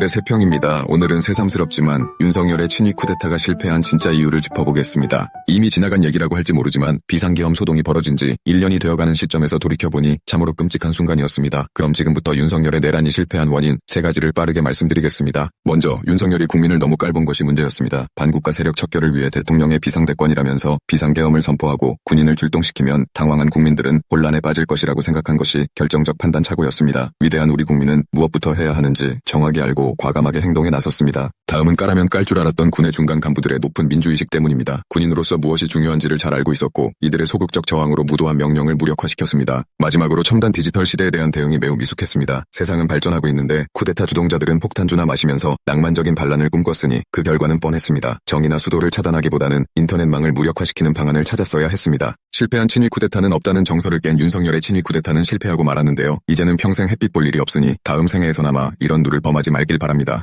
오늘의 세평입니다. 오늘은 새삼스럽지만 윤석열의 친위 쿠데타가 실패한 진짜 이유를 짚어보겠습니다. 이미 지나간 얘기라고 할지 모르지만 비상계엄 소동이 벌어진 지 1년이 되어가는 시점에서 돌이켜보니 참으로 끔찍한 순간이었습니다. 그럼 지금부터 윤석열의 내란이 실패한 원인 세 가지를 빠르게 말씀드리겠습니다. 먼저 윤석열이 국민을 너무 깔본 것이 문제였습니다. 반국가 세력 척결을 위해 대통령의 비상대권이라면서 비상계엄을 선포하고 군인을 출동시키면 당황한 국민들은 혼란에 빠질 것이라고 생각한 것이 결정적 판단착오였습니다. 위대한 우리 국민은 무엇부터 해야 하는지 정확히 알고 과감하게 행동에 나섰습니다. 다음은 까라면 깔 줄 알았던 군의 중간 간부들의 높은 민주의식 때문입니다. 군인으로서 무엇이 중요한지를 잘 알고 있었고 이들의 소극적 저항으로 무도한 명령을 무력화시켰습니다. 마지막으로 첨단 디지털 시대에 대한 대응이 매우 미숙했습니다. 세상은 발전하고 있는데 쿠데타 주동자들은 폭탄주나 마시면서 낭만적인 반란을 꿈꿨으니 그 결과는 뻔했습니다. 정의나 수도를 차단하기보다는 인터넷망을 무력화시키는 방안을 찾았어야 했습니다. 실패한 친위 쿠데타는 없다는 정서를 깬 윤석열의 친위 쿠데타는 실패하고 말았는데요. 이제는 평생 햇빛 볼 일이 없으니 다음 생애에서나마 이런 누를 범하지 말길 바랍니다.